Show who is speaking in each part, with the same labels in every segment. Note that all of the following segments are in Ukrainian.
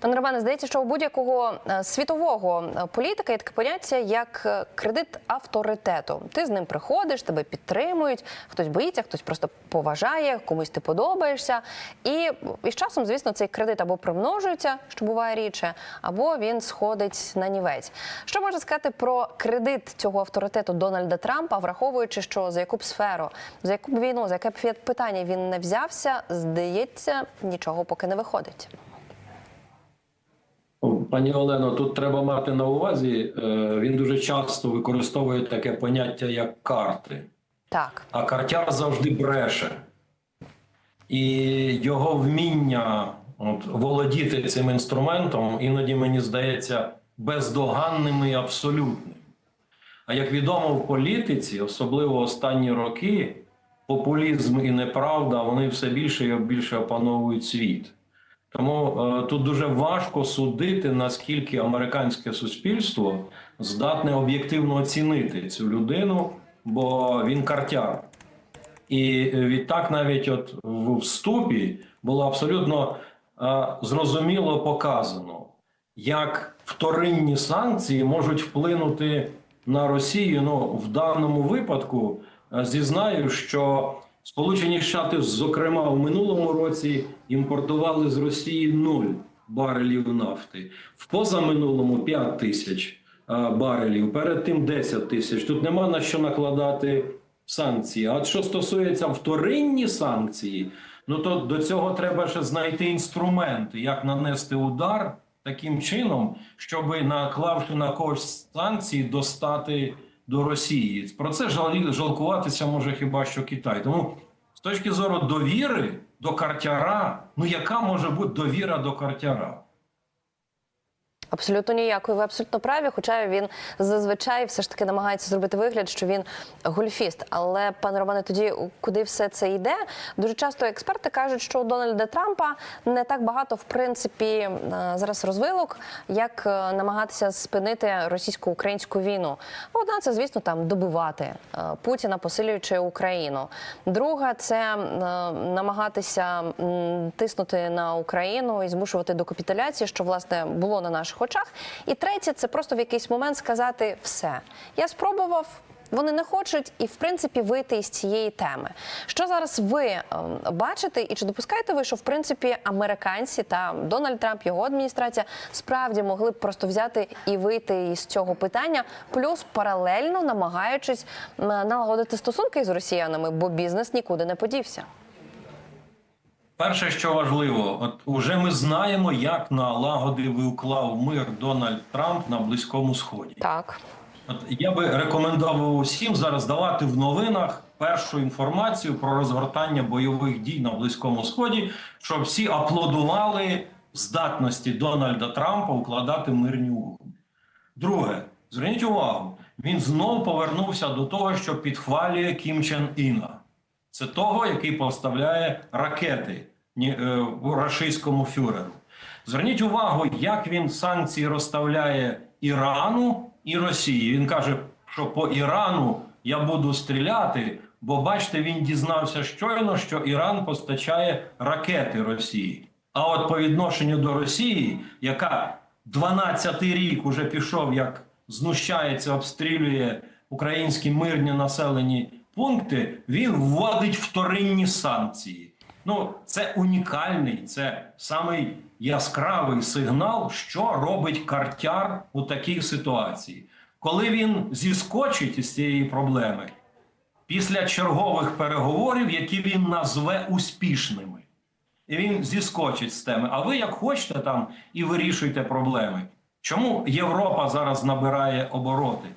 Speaker 1: Пане Романе, здається, що у будь-якого е, світового е, політика є таке поняття як е, кредит авторитету. Ти з ним приходиш, тебе підтримують, хтось боїться, хтось просто поважає, комусь ти подобаєшся. І, і з часом, звісно, цей кредит або примножується, що буває рідше, або він сходить на нівець. Що можна сказати про кредит цього авторитету Дональда Трампа, враховуючи, що за яку б сферу, за яку б війну, за яке б питання він не взявся, здається, нічого поки не виходить.
Speaker 2: Пані Олено, тут треба мати на увазі, е, він дуже часто використовує таке поняття як карти,
Speaker 1: Так.
Speaker 2: а картяр завжди бреше. І його вміння от, володіти цим інструментом іноді мені здається бездоганним і абсолютним. А як відомо в політиці, особливо останні роки, популізм і неправда вони все більше і більше опановують світ. Тому е, тут дуже важко судити, наскільки американське суспільство здатне об'єктивно оцінити цю людину, бо він картяр. І відтак, навіть от в вступі було абсолютно е, зрозуміло показано, як вторинні санкції можуть вплинути на Росію. Ну, в даному випадку е, зізнаю, що Сполучені Штати, зокрема, в минулому році імпортували з Росії 0 барелів нафти, в позаминулому 5 тисяч барелів, перед тим 10 тисяч. Тут нема на що накладати санкції. А що стосується вторинні санкції, ну то до цього треба ще знайти інструменти, як нанести удар таким чином, щоб наклавши на когось санкції, достати до Росії. Про це жал- жалкуватися може хіба що Китай. Тому з точки зору довіри до картяра, ну яка може бути довіра до картяра?
Speaker 1: Абсолютно ніякої, ви абсолютно праві. Хоча він зазвичай все ж таки намагається зробити вигляд, що він гольфіст. Але пане Романе, тоді куди все це йде? Дуже часто експерти кажуть, що у Дональда Трампа не так багато в принципі е, зараз розвилок, як е, намагатися спинити російсько-українську війну. Одна це, звісно, там добивати е, Путіна, посилюючи Україну. Друга це намагатися тиснути на Україну і змушувати до капітуляції, що власне було на наших очах. І третє це просто в якийсь момент сказати все. Я спробував. Вони не хочуть і в принципі вийти із цієї теми. Що зараз ви ем, бачите, і чи допускаєте ви, що в принципі американці та Дональд Трамп, його адміністрація справді могли б просто взяти і вийти із цього питання, плюс паралельно намагаючись налагодити стосунки з росіянами, бо бізнес нікуди не подівся.
Speaker 2: Перше, що важливо, от уже ми знаємо, як налагодив і уклав мир Дональд Трамп на Близькому Сході.
Speaker 1: Так.
Speaker 2: От я би рекомендував усім зараз давати в новинах першу інформацію про розгортання бойових дій на Близькому Сході, щоб всі аплодували здатності Дональда Трампа укладати мирні угоди. Друге, зверніть увагу, він знов повернувся до того, що підхвалює Кім Чен Іна. Це того, який поставляє ракети рашистському фюреру. Зверніть увагу, як він санкції розставляє Ірану і Росії. Він каже, що по Ірану я буду стріляти, бо бачите, він дізнався щойно, що Іран постачає ракети Росії. А от по відношенню до Росії, яка 12-й рік уже пішов, як знущається, обстрілює українські мирні населені пункти, він вводить вторинні санкції. Ну, це унікальний, це самий яскравий сигнал, що робить картяр у такій ситуації. Коли він зіскочить із цієї проблеми після чергових переговорів, які він назве успішними, і він зіскочить з теми. А ви як хочете там і вирішуйте проблеми. Чому Європа зараз набирає обороти?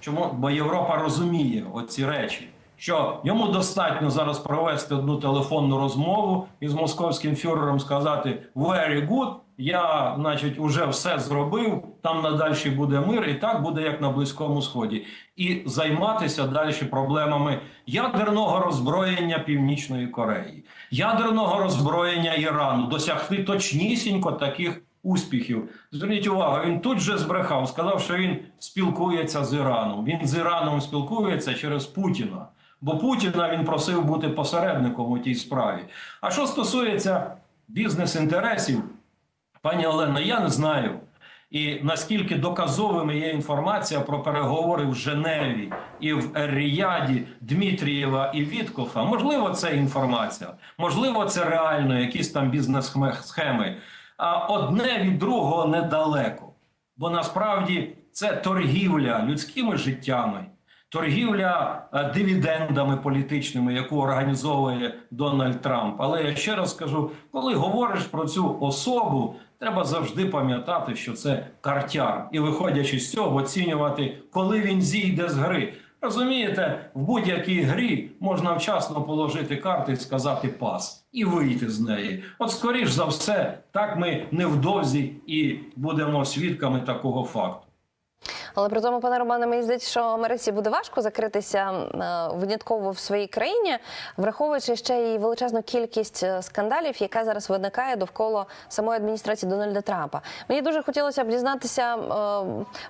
Speaker 2: Чому? Бо Європа розуміє оці речі, що йому достатньо зараз провести одну телефонну розмову із московським фюрером, сказати «very good», я, значить, уже все зробив. Там надалі буде мир, і так буде як на Близькому Сході, і займатися далі проблемами ядерного роззброєння Північної Кореї, ядерного роззброєння Ірану, досягти точнісінько таких успіхів. Зверніть увагу, він тут же збрехав, сказав, що він спілкується з Іраном. Він з Іраном спілкується через Путіна. Бо Путіна він просив бути посередником у тій справі. А що стосується бізнес-інтересів, Пані Олено, я не знаю. І наскільки доказовими є інформація про переговори в Женеві і в Ер-Ріяді Дмитрієва і Віткофа. Можливо, це інформація, можливо, це реально якісь там бізнес-схеми. А одне від другого недалеко. Бо насправді це торгівля людськими життями, торгівля е, дивідендами політичними, яку організовує Дональд Трамп. Але я ще раз кажу: коли говориш про цю особу, треба завжди пам'ятати, що це картяр, і виходячи з цього, оцінювати, коли він зійде з гри. Розумієте, в будь-якій грі можна вчасно положити карти і сказати пас і вийти з неї. От, скоріш за все, так ми невдовзі і будемо свідками такого факту.
Speaker 1: Але при тому, пане Романе, мені здається, що Америці буде важко закритися е, винятково в своїй країні, враховуючи ще й величезну кількість е, скандалів, яка зараз виникає довкола самої адміністрації Дональда Трампа. Мені дуже хотілося б дізнатися е,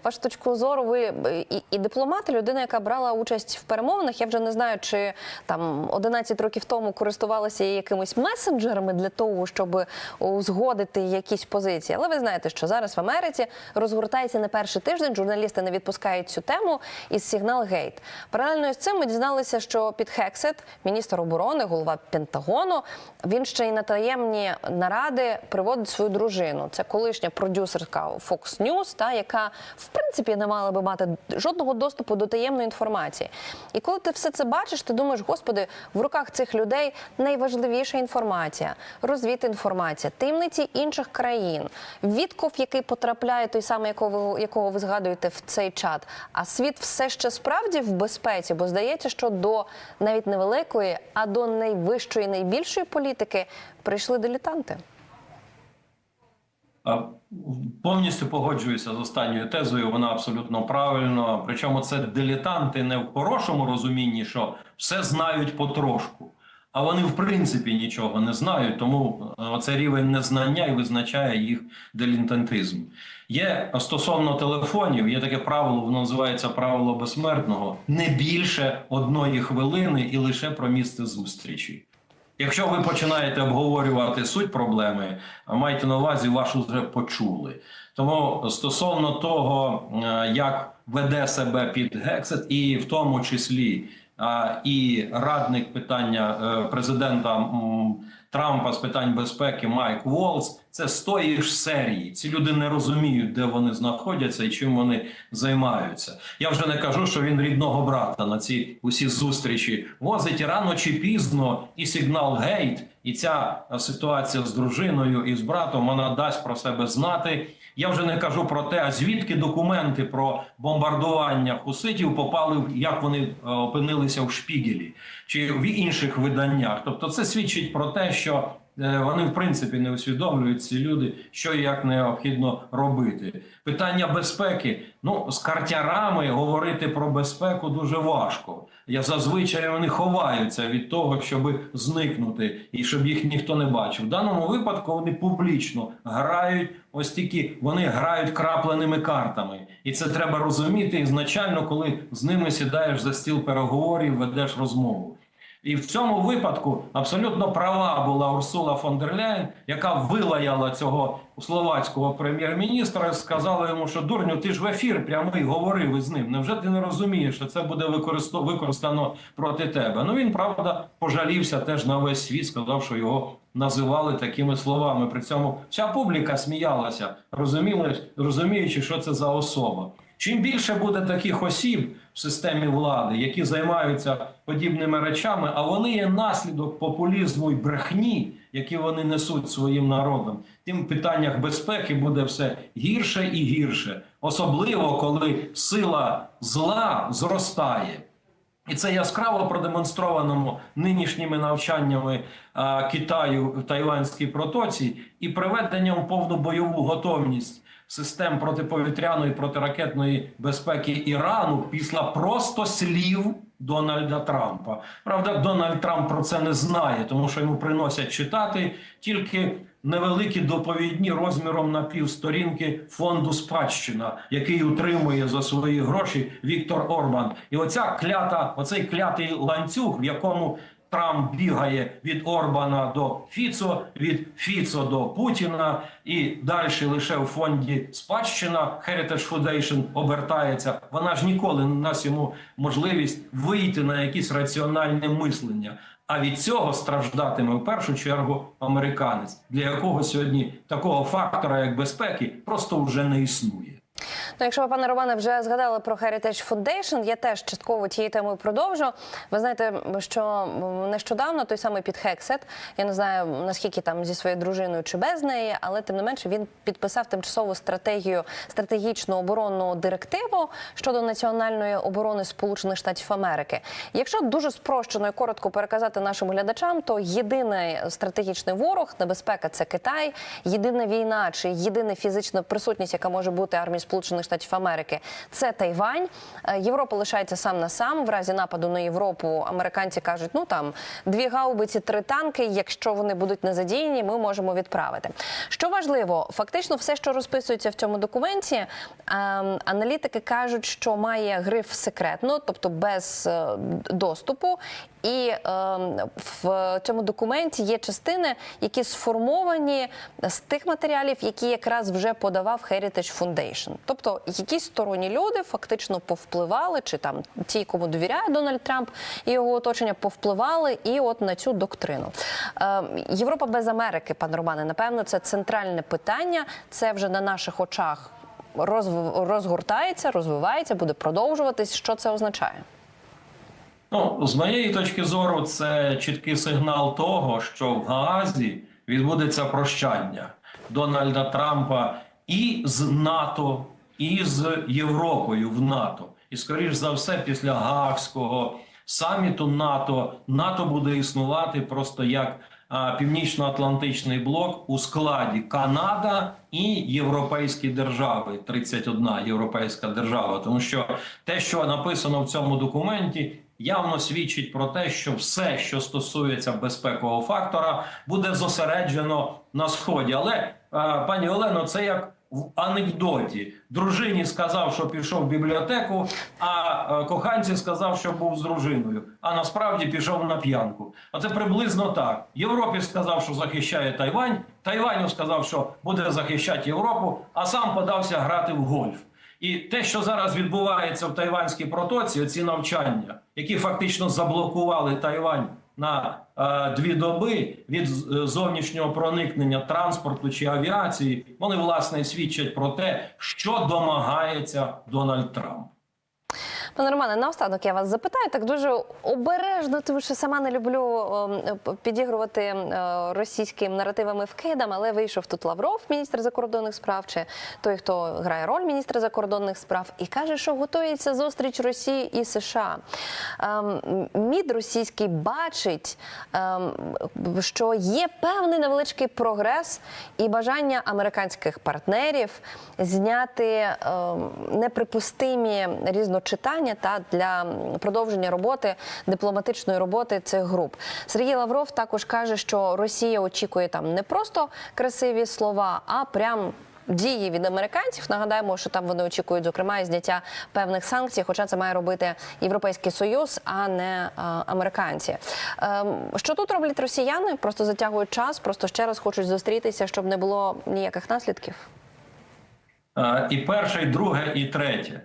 Speaker 1: вашу точку зору. Ви і, і дипломат, і людина, яка брала участь в перемовинах. Я вже не знаю, чи там 11 років тому користувалися якимись месенджерами для того, щоб узгодити якісь позиції. Але ви знаєте, що зараз в Америці розгортається не перший тиждень. Журналісти не відпускають цю тему із сигнал Гейт. Паралельно з цим ми дізналися, що Під Хексет, міністр оборони, голова Пентагону, він ще й на таємні наради приводить свою дружину. Це колишня продюсерка Fox News, та яка в принципі не мала би мати жодного доступу до таємної інформації. І коли ти все це бачиш, ти думаєш, господи, в руках цих людей найважливіша інформація, розвідінформація, таємниці інших країн, відков, який потрапляє, той самий, якого якого ви згадуєте в цей чат. А світ все ще справді в безпеці, бо здається, що до навіть невеликої, а до найвищої, найбільшої політики прийшли дилетанти.
Speaker 2: Повністю погоджуюся з останньою тезою. Вона абсолютно правильно. Причому це дилетанти не в хорошому розумінні, що все знають потрошку, а вони в принципі нічого не знають. Тому е, оцей рівень незнання і визначає їх дилетантизм. Є стосовно телефонів, є таке правило, воно називається правило безсмертного: не більше одної хвилини і лише про місце зустрічі. Якщо ви починаєте обговорювати суть проблеми, майте на увазі, вашу вже почули. Тому стосовно того, е, як веде себе під Гексет, і в тому числі е, і радник питання е, президента Трампа з питань безпеки Майк Волц, це з тої ж серії. Ці люди не розуміють, де вони знаходяться і чим вони займаються. Я вже не кажу, що він рідного брата на ці усі зустрічі возить рано чи пізно, і сигнал гейт, і ця ситуація з дружиною і з братом вона дасть про себе знати. Я вже не кажу про те, а звідки документи про бомбардування хуситів попали, як вони е, опинилися в шпігелі чи в інших виданнях. Тобто, це свідчить про те, що вони в принципі не усвідомлюють ці люди, що і як необхідно робити. Питання безпеки. Ну з картярами говорити про безпеку дуже важко. Я зазвичай вони ховаються від того, щоб зникнути і щоб їх ніхто не бачив. В даному випадку вони публічно грають. Ось тільки вони грають крапленими картами, і це треба розуміти ізначально, коли з ними сідаєш за стіл переговорів, ведеш розмову. І в цьому випадку абсолютно права була Урсула фон дер Ляєн, яка вилаяла цього словацького прем'єр-міністра сказала йому, що дурню, ти ж в ефір прямий говорив із ним. Невже ти не розумієш, що це буде використано проти тебе? Ну він правда пожалівся теж на весь світ, сказав, що його називали такими словами. При цьому вся публіка сміялася, розуміли, розуміючи, що це за особа. Чим більше буде таких осіб в системі влади, які займаються подібними речами, а вони є наслідок популізму і брехні, які вони несуть своїм народом, тим в питаннях безпеки буде все гірше і гірше, особливо коли сила зла зростає. І це яскраво продемонстровано нинішніми навчаннями а, Китаю в Тайванській протоці і приведенням в повну бойову готовність систем протиповітряної протиракетної безпеки Ірану після просто слів Дональда Трампа. Правда, Дональд Трамп про це не знає, тому що йому приносять читати тільки невеликі доповідні розміром на півсторінки фонду спадщина, який утримує за свої гроші Віктор Орбан. І оця клята, оцей клятий ланцюг, в якому Трамп бігає від Орбана до Фіцо, від Фіцо до Путіна, і далі лише у фонді спадщина Heritage Foundation обертається. Вона ж ніколи не дасть йому можливість вийти на якесь раціональне мислення. А від цього страждатиме в першу чергу американець, для якого сьогодні такого фактора, як безпеки, просто вже не існує.
Speaker 1: Ну, якщо ви, пане Романе, вже згадали про Heritage Foundation, я теж частково тією темою продовжу. Ви знаєте, що нещодавно той самий Піт Хексет, я не знаю наскільки там зі своєю дружиною чи без неї, але тим не менше він підписав тимчасову стратегію стратегічну оборонну директиву щодо національної оборони Сполучених Штатів Америки. Якщо дуже спрощено і коротко переказати нашим глядачам, то єдиний стратегічний ворог, небезпека це Китай, єдина війна чи єдина фізична присутність, яка може бути армії Сполучених Штатів Америки, це Тайвань. Е, Європа лишається сам на сам. В разі нападу на Європу американці кажуть, ну там дві гаубиці, три танки. Якщо вони будуть не задіяні, ми можемо відправити. Що важливо, фактично, все, що розписується в цьому документі, ем, аналітики кажуть, що має гриф секретно, тобто без е, доступу. І ем, в цьому документі є частини, які сформовані з тих матеріалів, які якраз вже подавав Heritage Foundation. Тобто якісь сторонні люди фактично повпливали, чи там ті, кому довіряє Дональд Трамп і його оточення, повпливали і от на цю доктрину. Ем, Європа без Америки, пане Романе, напевно, це центральне питання. Це вже на наших очах розгортається, розвивається, буде продовжуватись. Що це означає?
Speaker 2: Ну, з моєї точки зору, це чіткий сигнал того, що в Гаазі відбудеться прощання Дональда Трампа і з НАТО, і з Європою в НАТО. І, скоріш за все, після Гаагського саміту НАТО НАТО буде існувати просто як Північно-Атлантичний блок у складі Канада і європейські держави, 31 європейська держава. Тому що те, що написано в цьому документі, явно свідчить про те, що все, що стосується безпекового фактора, буде зосереджено на сході. Але е, пані Олено, це як в анекдоті. Дружині сказав, що пішов в бібліотеку, а е, коханці сказав, що був з дружиною. А насправді пішов на п'янку. Оце приблизно так. Європі сказав, що захищає Тайвань. Тайваню сказав, що буде захищати Європу, а сам подався грати в гольф. І те, що зараз відбувається в Тайванській протоці, ці навчання, які фактично заблокували Тайвань на е, дві доби від зовнішнього проникнення транспорту чи авіації, вони власне свідчать про те, що домагається Дональд Трамп.
Speaker 1: Пане Романе, наостанок я вас запитаю так дуже обережно, тому що сама не люблю ем, підігрувати е, російським наративами вкидам, але вийшов тут Лавров, міністр закордонних справ, чи той, хто грає роль міністра закордонних справ, і каже, що готується зустріч Росії і США. Ем, Мід російський бачить, ем, що є певний невеличкий прогрес і бажання американських партнерів зняти неприпустимі різночитання та для продовження роботи дипломатичної роботи цих груп. Сергій Лавров також каже, що Росія очікує там не просто красиві слова, а прям. Дії від американців нагадаємо, що там вони очікують зокрема і зняття певних санкцій, хоча це має робити Європейський Союз, а не а, американці. Ем, що тут роблять росіяни? Просто затягують час, просто ще раз хочуть зустрітися, щоб не було ніяких наслідків.
Speaker 2: Е, І перше, і друге, і третє.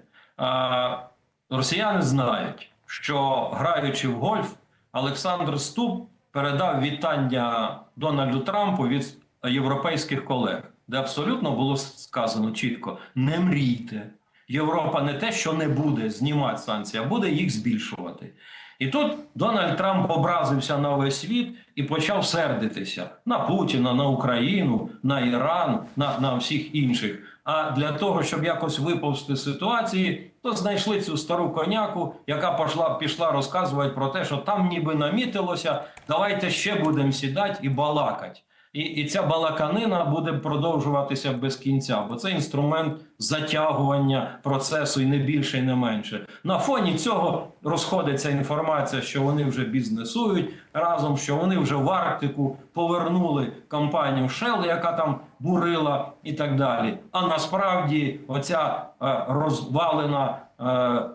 Speaker 2: Росіяни знають, що граючи в гольф, Олександр Ступ передав вітання Дональду Трампу від європейських колег, де абсолютно було сказано чітко: не мрійте. Європа не те, що не буде знімати санкції, а буде їх збільшувати. І тут Дональд Трамп образився на весь світ і почав сердитися на Путіна, на Україну, на Іран, на, на всіх інших. А для того, щоб якось виповзти з ситуації, то знайшли цю стару коняку, яка пішла, пішла розказувати про те, що там ніби намітилося. Давайте ще будемо сідати і балакати. І, і ця балаканина буде продовжуватися без кінця, бо це інструмент затягування процесу і не більше, і не менше. На фоні цього розходиться інформація, що вони вже бізнесують разом, що вони вже в Арктику повернули компанію Shell, яка там бурила, і так далі. А насправді, оця е, розвалена. Е,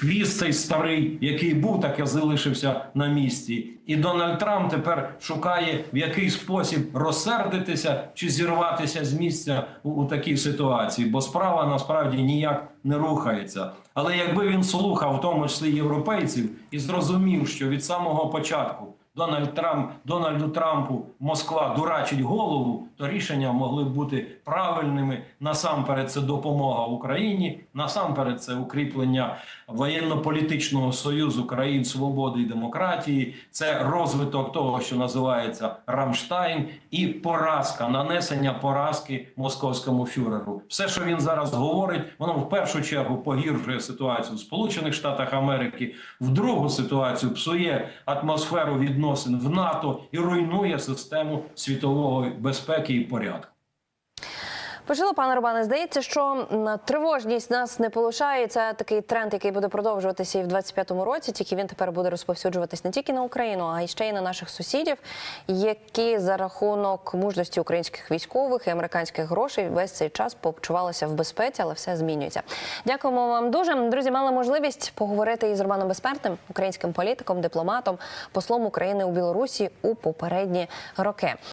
Speaker 2: квіз цей старий, який був, так і залишився на місці. І Дональд Трамп тепер шукає в який спосіб розсердитися чи зірватися з місця у, у такій ситуації, бо справа насправді ніяк не рухається. Але якби він слухав, в тому числі європейців, і зрозумів, що від самого початку Дональд Трамп Дональду Трампу Москва дурачить голову, то рішення могли б бути правильними. Насамперед, це допомога Україні, насамперед, це укріплення воєнно-політичного союзу країн свободи і демократії, це розвиток того, що називається Рамштайн, і поразка, нанесення поразки московському фюреру. Все, що він зараз говорить, воно в першу чергу погіршує ситуацію в Сполучених Штатах Америки, в другу ситуацію псує атмосферу відносин в НАТО і руйнує систему світової безпеки і порядку.
Speaker 1: Почули, пане Романе, здається, що тривожність нас не полишає. Це такий тренд, який буде продовжуватися і в 25-му році. Тільки він тепер буде розповсюджуватись не тільки на Україну, а й ще й на наших сусідів, які за рахунок мужності українських військових і американських грошей весь цей час почувалися в безпеці, але все змінюється. Дякуємо вам дуже. Друзі, мали можливість поговорити із Романом Безпертним, українським політиком, дипломатом, послом України у Білорусі у попередні роки.